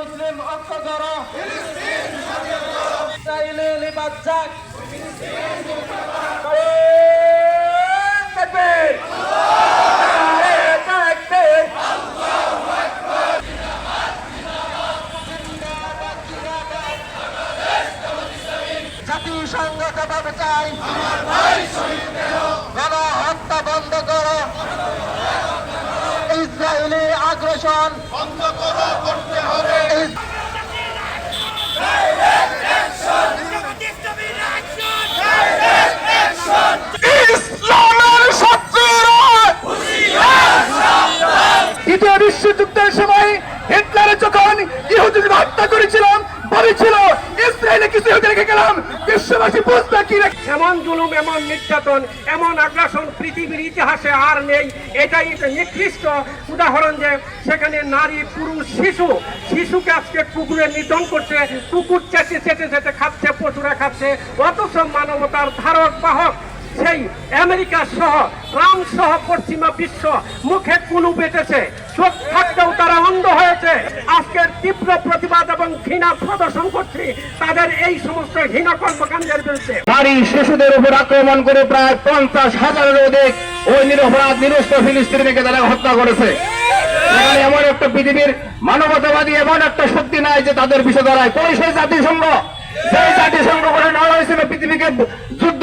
মুসলিম ঐক্য করো ইসরায়েলে লিবাদ যাক। জাতিসংঘ কথা চাই হত্যা বন্ধ করো। ইসরায়েলি আগ্রাসন। বন্ধ করো ইহুদিদের হত্যা করেছিলাম বলেছিল ইসরায়েলে কিছু ইহুদি রেখে গেলাম। বিশ্ববাসী কি এমন জুলুম, এমন নির্যাতন, এমন আগ্রাসন পৃথিবীর ইতিহাসে আর নেই। এটাই নিকৃষ্ট উদাহরণ যে সেখানে নারী, পুরুষ, শিশু, শিশুকে আজকে কুকুরে নিধন করছে, কুকুর চেটে চেটে চেটে খাচ্ছে পশুরা খাচ্ছে। অথচ মানবতার ধারক, বাহক, সেই আমেরিকা সহ সহ পশ্চিমা বিশ্ব মুখে কুলু বেঁচেছে। চোখ থাকতেও তারা অন্ধ হয়েছে আজকের তীব্র প্রতিবাদ এবং ঘৃণা প্রদর্শন করছি, তাদের এই সমস্ত ঘৃণা কর্মকাণ্ডের বিরুদ্ধে। নারী শিশুদের উপর আক্রমণ করে প্রায় পঞ্চাশ হাজারের অধিক ওই নিরপরাধ নিরস্ত ফিলিস্তিনিকে তারা হত্যা করেছে। এমন একটা পৃথিবীর মানবতাবাদী এমন একটা শক্তি নাই যে তাদের বিষয় দাঁড়ায় কোন সেই জাতিসংঘ সেই জাতিসংঘ করে নেওয়া হয়েছিল পৃথিবীকে যুদ্ধ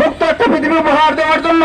মুক্ত একটা পৃথিবী উপহার দেওয়ার জন্য।